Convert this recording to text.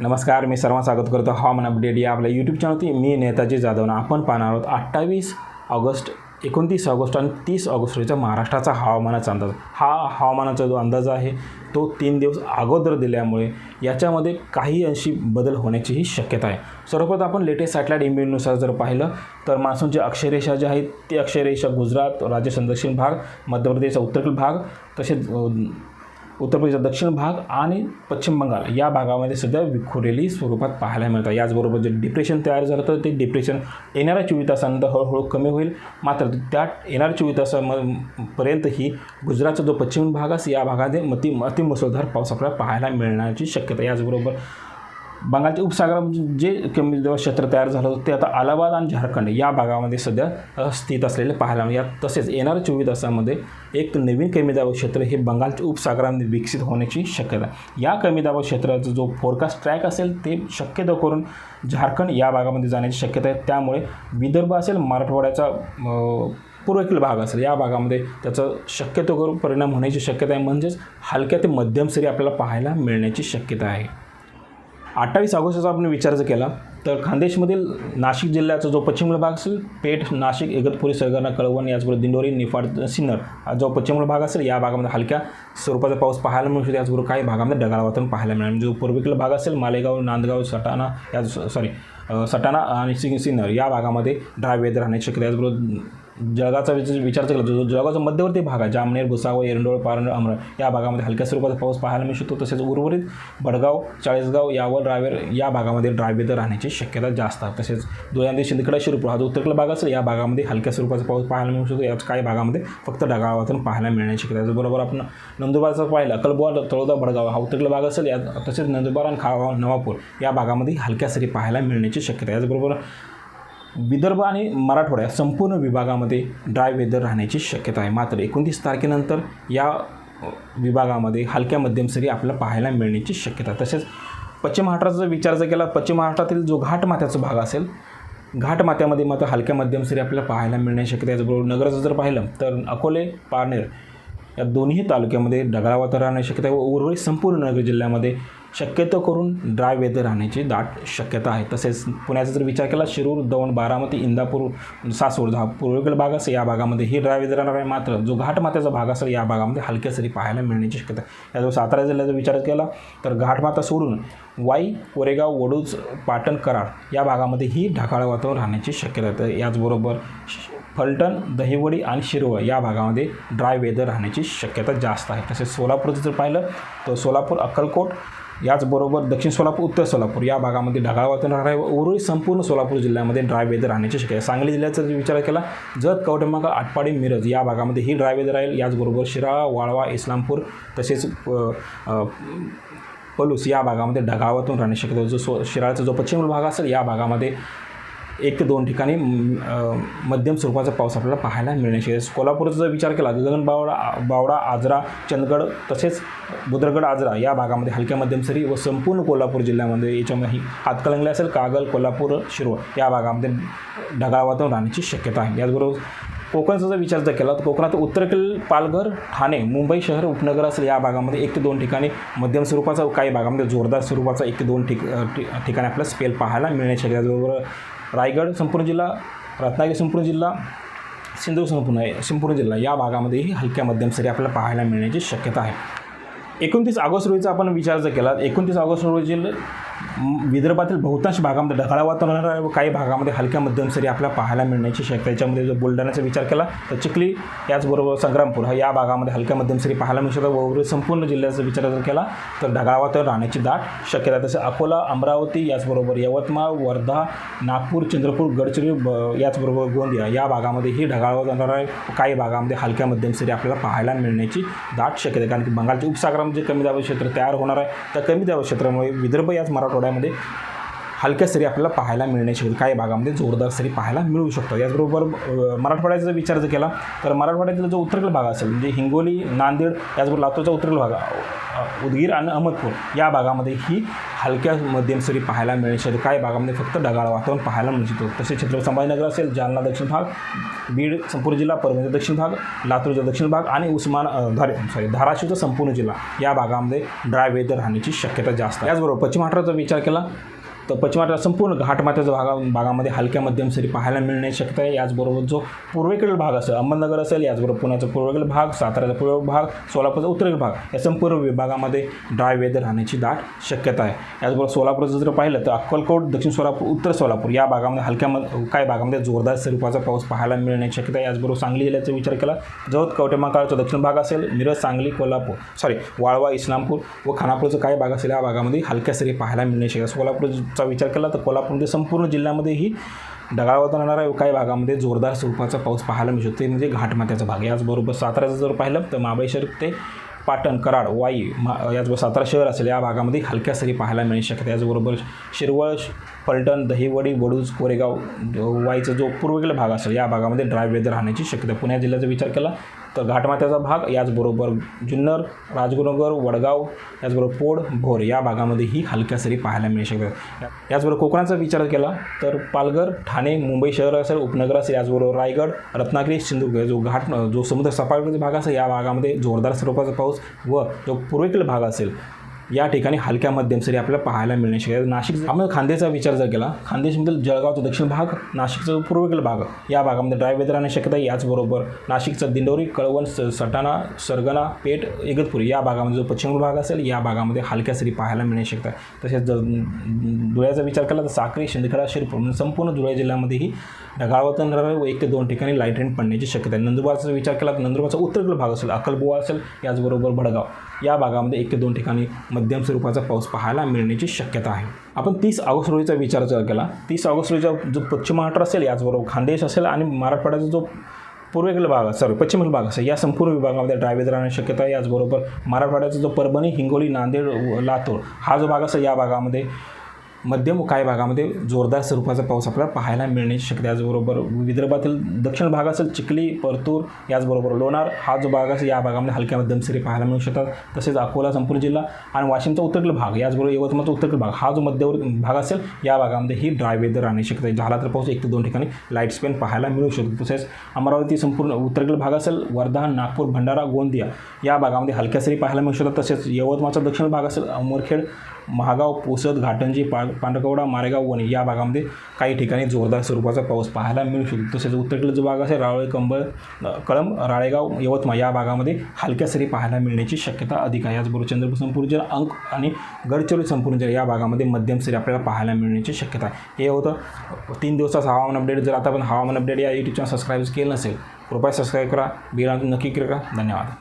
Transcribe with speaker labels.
Speaker 1: नमस्कार मी सर्वांना स्वागत करतो हवामान अपडेट या आपल्या यूट्यूब चॅनलवरती मी नेताजी जाधव आपण पाहणार आहोत अठ्ठावीस ऑगस्ट एकोणतीस ऑगस्ट आणि तीस ऑगस्ट महाराष्ट्राचा हवामानाचा अंदाज. हा हवामानाचा जो अंदाज आहे तो तीन दिवस अगोदर दिल्यामुळे याच्यामध्ये काही अंशी बदल होण्याचीही शक्यता आहे. सर्वप्रथम आपण लेटेस्ट सॅटेलाईट इमेजनुसार जर पाहिलं तर मान्सूनची अक्षरेषा जी आहे ती अक्षरेषा गुजरात राजस्थान दक्षिण भाग मध्य प्रदेशचा उत्तरेकडील भाग तसेच उत्तर प्रदेशचा दक्षिण भाग आणि पश्चिम बंगाल या भागामध्ये सध्या विखुरलेली स्वरूपात पाहायला मिळतात. याचबरोबर जे डिप्रेशन तयार झालं तर ते डिप्रेशन येणाऱ्या चोवीस तासानंतर हळूहळू कमी होईल. मात्र त्या येणाऱ्या चोवीस तासापर्यंतही गुजरातचा जो पश्चिम भाग असेल या भागामध्ये मती अति मुसळधार पाऊस आपल्याला पाहायला मिळण्याची शक्यता याचबरोबर बंगालच्या उपसागरात म्हणजे जे कमी जेव्हा क्षेत्र तयार झालं होतं ते आता अलाहाबाद आणि झारखंड या भागामध्ये सध्या स्थित असलेले पाहायला मिळतात. तसेच येणाऱ्या चोवीस तासामध्ये एक नवीन कमी दाब क्षेत्र हे बंगालच्या उपसागरामध्ये विकसित होण्याची शक्यता या कमी दाब क्षेत्राचा जो फोरकास्ट ट्रॅक असेल ते शक्यतो करून झारखंड या भागामध्ये जाण्याची शक्यता आहे. त्यामुळे विदर्भ असेल मराठवाड्याचा अ, पूर्वेकडील भाग असेल या भागामध्ये त्याचं शक्यतो करून परिणाम होण्याची शक्यता आहे. म्हणजेच हलक्या ते मध्यम सरी आपल्याला पाहायला मिळण्याची शक्यता आहे. अठ्ठावीस ऑगस्टचा आपण विचार जर केला तर खानदेशमधील नाशिक जिल्ह्याचा जो पश्चिम भाग असेल पेठ नाशिक इगतपुरी सरगाणा कळवण याचबरोबर दिंडोरी निफाड सिन्नर हा जो पश्चिम भाग असेल या भागामध्ये हलक्या स्वरूपाचा पाऊस पाहायला मिळू शकतो. याचबरोबर काही भागामध्ये ढगाळ वातावरण पाहायला मिळेल. म्हणजे जो पूर्वेकडील भाग असेल मालेगाव नांदगाव सटाणा या सॉरी सटाणा आणि सिंग सिन्नर या भागामध्ये ड्राय वेदर राहण्याची शक्यता याचबरोबर जळगावचा विचार विचार केला जो जळगावचा मध्यवर्ती भाग आहे. जामनेर भुसावळ एरंडोळ पारंड अमरा या भागामध्ये हलक्या स्वरूपाचा पाऊस पाहायला मिळू शकतो. तसेच उर्वरित बडगाव चाळीसगाव यावल रावेर या भागामध्ये ड्रायवेदर राहण्याची शक्यता जास्त आहे. तसेच धुळ्यांदी शिंदकडा शिरपूर हा जो उत्तरकडला भाग असेल या भागामध्ये हलक्या स्वरूपाचा पाऊस पाहायला मिळू शकतो. याच काही भागामध्ये फक्त ढगाळ वातावरण पाहायला मिळण्याची शक्यता आहे. आपण नंदुरबारचा पाहिला अकलबुवा तळोदा बडगाव हा उत्तरेकडील भाग असेल या तसेच नंदुरबार आणि खावा नवापूर या भागामध्ये हलक्या सरी पाहायला मिळण्याची शक्यता याचबरोबर विदर्भ आणि मराठवाड्या संपूर्ण विभागामध्ये ड्राय वेदर राहण्याची शक्यता आहे. मात्र एकोणतीस तारखेनंतर या विभागामध्ये हलक्या मध्यम सरी आपल्याला पाहायला मिळण्याची शक्यता तसेच पश्चिम महाराष्ट्राचा विचार जर केला पश्चिम महाराष्ट्रातील जो घाटमाथ्याचा भाग असेल घाटमाथ्यामध्ये मात्र हलक्या मध्यम सरी आपल्याला पाहायला मिळण्याची शक्यता आहे. त्याचबरोबर नगराचं जर पाहिलं तर अकोले पारनेर या दोन्ही तालुक्यामध्ये ढगाळ वातावरण राहण्याची शक्यता व उर्वरित संपूर्ण नगर जिल्ह्यामध्ये शक्यतो करून ड्राय वेदर राहण्याची दाट शक्यता आहे. तसेच पुण्याचा जर विचार केला शिरूर दौंड बारामती इंदापूर सासूर हा पूर्वेकडील भाग असेल या भागामध्ये ही ड्राय वेदर राहणार आहे. मात्र जो घाटमाथ्याचा भाग असेल या भागामध्ये हलक्या सरी पाहायला मिळण्याची शक्यता आहे. याजवळ सातारा जिल्ह्याचा विचार केला तर घाटमाता सोडून वाई कोरेगाव वडूज पाटण कराड या भागामध्ये ही ढगाळ वातावरण राहण्याची शक्यता आहे. तर याचबरोबर श- फलटण दहिवडी आणि शिरवळ या भागामध्ये ड्राय वेदर राहण्याची शक्यता जास्त आहे. तसेच सोलापूरचं जर पाहिलं तर सोलापूर अक्कलकोट याचबरोबर दक्षिण सोलापूर उत्तर सोलापूर या भागामध्ये ढगाळ वातावरण राहणार आहे. व उर्वरित संपूर्ण सोलापूर जिल्ह्यामध्ये ड्राय वेदर राहण्याची शक्यता आहे. सांगली जिल्ह्याचा जर विचार केला जत कवटमाका आटपाडी मिरज या भागामध्ये ही ड्राय वेदर राहील. याचबरोबर शिराळा वाळवा इस्लामपूर तसेच पलूस या भागामध्ये ढगावातून राहण्याची शक्यता जो सो शिराळचा जो पश्चिम भाग असेल या भागामध्ये एक ते दोन ठिकाणी मध्यम स्वरूपाचा पाऊस आपल्याला पाहायला मिळण्याची कोल्हापूरचा जर विचार केला गगन बावडा बावडा आजरा चंदगड तसेच बुद्रगड आजरा या भागामध्ये हलक्या मध्यम सरी व संपूर्ण कोल्हापूर जिल्ह्यामध्ये याच्यामध्ये ही हातकलंगले असेल कागल कोल्हापूर शिरोळ या भागामध्ये ढगाळ वातावरण राहण्याची शक्यता आहे. याचबरोबर कोकणचा जर विचार जर केला तर कोकणात उत्तरेकडील पालघर ठाणे मुंबई शहर उपनगर असेल या भागामध्ये एक ते दोन ठिकाणी मध्यम स्वरूपाचा काही भागामध्ये जोरदार स्वरूपाचा एक ते दोन ठिक ठि- ठिकाणी आपल्याला स्पेल पाहायला मिळण्याची त्याचबरोबर रायगड संपूर्ण जिल्हा रत्नागिरी संपूर्ण जिल्हा सिंधुदुर्ग संपूर्ण संपूर्ण जिल्हा या भागामध्येही हलक्या मध्यम सरी आपल्याला पाहायला मिळण्याची शक्यता आहे. एकोणतीस ऑगस्ट रोजीचा आपण विचार जर केला एकोणतीस ऑगस्ट रोजी विदर्भातील बहुतांश भागामध्ये ढगाळ वातावरण आहे व काही भागामध्ये हलक्या मध्यम सरी आपल्याला पाहायला मिळण्याची शक्यता याच्यामध्ये जर बुलढाण्याचा विचार केला तर चिखली याचबरोबर संग्रामपूर हा या भागामध्ये हलक्या मध्यम सरी पाहायला मिळू शकतात व संपूर्ण जिल्ह्याचा विचार जर केला तर ढगाळ वातावरण राहण्याची दाट शक्यता आहे. तसे अकोला अमरावती याचबरोबर यवतमाळ वर्धा नागपूर चंद्रपूर गडचिरोली ब- याचबरोबर गोंदिया या भागामध्ये ही ढगाळ वातावरण आहे. काही भागामध्ये हलक्या मध्यम सरी आपल्याला पाहायला मिळण्याची दाट शक्यता आहे. कारण की बंगालच्या उपसागरामध्ये जे कमी दाब क्षेत्र तयार होणार आहे. त्या कमी दाब क्षेत्रामुळे विदर्भ याच भागामध्ये हलक्या सरी आपल्याला पाहायला मिळण्याची होईल. काही भागामध्ये जोरदार सरी पाहायला मिळू शकतात. याचबरोबर मराठवाड्याचा जर विचार जर केला तर मराठवाड्यातील जो उत्तरेकडील भाग असेल म्हणजे हिंगोली नांदेड याचबरोबर लातूरचा उत्तरेकडील भाग उदगीर आणि अहमदपूर या भागामध्ये ही हलक्या मध्यम सरी पाहायला मिळेल. शहर काही भागामध्ये फक्त ढगाळ वातावरण पाहायला मिळू शकतो तसेच छत्रपती संभाजीनगर असेल जालना दक्षिण भाग बीड संपूर्ण जिल्हा परभणीचा दक्षिण भाग लातूरचा दक्षिण भाग आणि उस्मान धारे धार सॉरी धाराशिवचा संपूर्ण जिल्हा या भागामध्ये ड्राय वेदर राहण्याची शक्यता जास्त आहे. याचबरोबर पश्चिम महाराष्ट्राचा विचार केला तर पश्चिमाच्या संपूर्ण घाटमाथ्याचा भागा भागामध्ये हलक्या मध्यम सरी पाहायला मिळण्याची शक्यता आहे. याचबरोबर जो पूर्वेकडील भाग असेल अहमदनगर असेल याचबरोबर पुण्याचा पूर्वेकडील भाग साताऱ्याचा पूर्व भाग सोलापूरचा उत्तरेकडील भाग या संपूर्ण विभागामध्ये ड्राय वेदर राहण्याची दाट शक्यता आहे. याचबरोबर सोलापूरचं जर पाहिलं तर अक्कलकोट दक्षिण सोलापूर उत्तर सोलापूर या भागामध्ये हलक्या म- काही भागामध्ये जोरदार स्वरूपाचा पाऊस पाहायला मिळण्याची शक्यता आहे. याचबरोबर सांगली जिल्ह्याचा विचार केला जवळ कवटेमाकाळचा दक्षिण भाग असेल मिरज सांगली कोल्हापूर सॉरी वाळवा इस्लामपूर व खानापूरचा काही भाग असेल या भागामध्ये हलक्या सरी पाहायला मिळण्याची शक्यता चा विचार केला तर कोल्हापूरमध्ये संपूर्ण जिल्ह्यामध्येही ढगाळ वातावरण काही भागामध्ये जोरदार स्वरूपाचा पाऊस पाहायला मिळू शकतो. ते म्हणजे घाटमाथ्याचा भाग. याचबरोबर साताऱ्याचं जर पाहिलं तर महाबळेश्वर ते पाटण कराड वाई मा याचबरोबर सातारा शहर असेल या भागामध्ये हलक्या सरी पाहायला मिळू शकतात. याचबरोबर शिरवळ पलटण दहिवडी वडूज कोरेगाव वाईचा जो पूर्वेकडील भाग असेल या भागामध्ये ड्राय वेदर राहण्याची शक्यता. पुण्या पुणे जिल्ह्याचा विचार केला तर घाटमाथ्याचा भाग याचबरोबर जुन्नर राजगुरुनगर वडगाव याचबरोबर पोड भोर या भागामध्ये ही हलक्या सरी पाहायला मिळू शकतात. याचबरोबर कोकणाचा विचार केला तर पालघर ठाणे मुंबई शहर असेल उपनगर असेल याचबरोबर रायगड रत्नागिरी सिंधुदुर्ग जो घाट जो समुद्र सपाटीचा भाग असेल या भागामध्ये जोरदार स्वरूपाचा पाऊस व जो पूर्वेकडील भाग असेल या ठिकाणी हलक्या मध्यम सरी आपल्याला पाहायला मिळण्याची शक्यता नाशिक आपण खांदेचा विचार जर केला खानदेशमधील जळगावचा दक्षिण भाग नाशिकचा पूर्वेकडील भाग या भागामध्ये ड्राय वेदर राहण्याची शक्यता आहे. याचबरोबर नाशिकचा दिंडोरी कळवण स सटाणा सरगणा पेठ इगतपुरी या भागामध्ये जो पश्चिम भाग असेल या भागामध्ये हलक्या सरी पाहायला मिळण्याची शक्यता आहे. तसेच जर धुळ्याचा विचार केला तर साक्री शिंदखेडा शिरपूर म्हणजे संपूर्ण धुळे जिल्ह्यामध्येही ढगाळ वातावरण व एक ते दोन ठिकाणी लाइट रेन पडण्याची शक्यता आहे. नंदुरबारचा विचार केला तर नंदुरबारचा उत्तरेकडील भाग असेल अक्कलबुवा असेल याचबरोबर भडगाव. या भागामध्ये एक ते दोन ठिकाणी मध्यम स्वरूपाचा पाऊस पाहायला मिळण्याची शक्यता आहे. आपण तीस ऑगस्ट रोजीचा विचार जर केला तीस ऑगस्ट रोजीचा जो पश्चिम महाराष्ट्र असेल याचबरोबर खानदेश असेल आणि मराठवाड्याचा जो पूर्वेकडील भाग सॉरी पश्चिमेकडील भाग असेल या संपूर्ण विभागामध्ये ड्रायव्हेज राहण्याची शक्यता आहे. याचबरोबर मराठवाड्याचा जो परभणी हिंगोली नांदेड व लातूर हा जो भाग असेल या भागामध्ये मध्यम काही भागामध्ये जोरदार स्वरूपाचा पाऊस आपल्याला पाहायला मिळण्याची शक्यता त्याचबरोबर याचबरोबर विदर्भातील दक्षिण भाग असेल चिखली परतूर याचबरोबर लोणार हा जो भाग असेल या भागामध्ये हलक्या मध्यम सरी पाहायला मिळू शकतात. तसेच अकोला संपूर्ण जिल्हा आणि वाशिमचा उत्तरेकडील भाग याचबरोबर यवतमाळचा उत्तरेकडील भाग हा जो मध्यवर्ती भाग असेल या भागामध्ये ही ड्राय वेदर राहण्याची शक्यता आहे. झाला तर पाऊस एक ते दोन ठिकाणी लाइट स्पेन पाहायला मिळू शकतो. तसेच अमरावती संपूर्ण उत्तरेकडील भाग असेल वर्धा नागपूर भंडारा गोंदिया या भागामध्ये हलक्या सरी पाहायला मिळू शकतात. तसेच यवतमाळचा दक्षिण भाग असेल अमरखेड महागाव पोसद घाटंजी पा पांडकवडा मारेगाव वणी या भागामध्ये काही ठिकाणी जोरदार स्वरूपाचा पाऊस पाहायला मिळू शकतो तसेच उत्तरेकडील जो भाग असेल रावळे कंबळ कळम कळंब राळेगाव यवतमाळ या भागामध्ये हलक्या सरी पाहायला मिळण्याची शक्यता अधिक आहे. याचबरोबर चंद्रपूर संपूर्ण जिल्हा अंक आणि गडचिरोली संपूर्ण जिल्हा या भागामध्ये मध्यम सरी आपल्याला पाहायला मिळण्याची शक्यता आहे. हे होतं. तीन दिवसाचा हवामान अपडेट जर आता आपण हवामान अपडेट या यूट्यूब चॅनल सबस्क्राईब केलं नसेल कृपया सबस्क्राईब करा. बिल नक्की करा. धन्यवाद.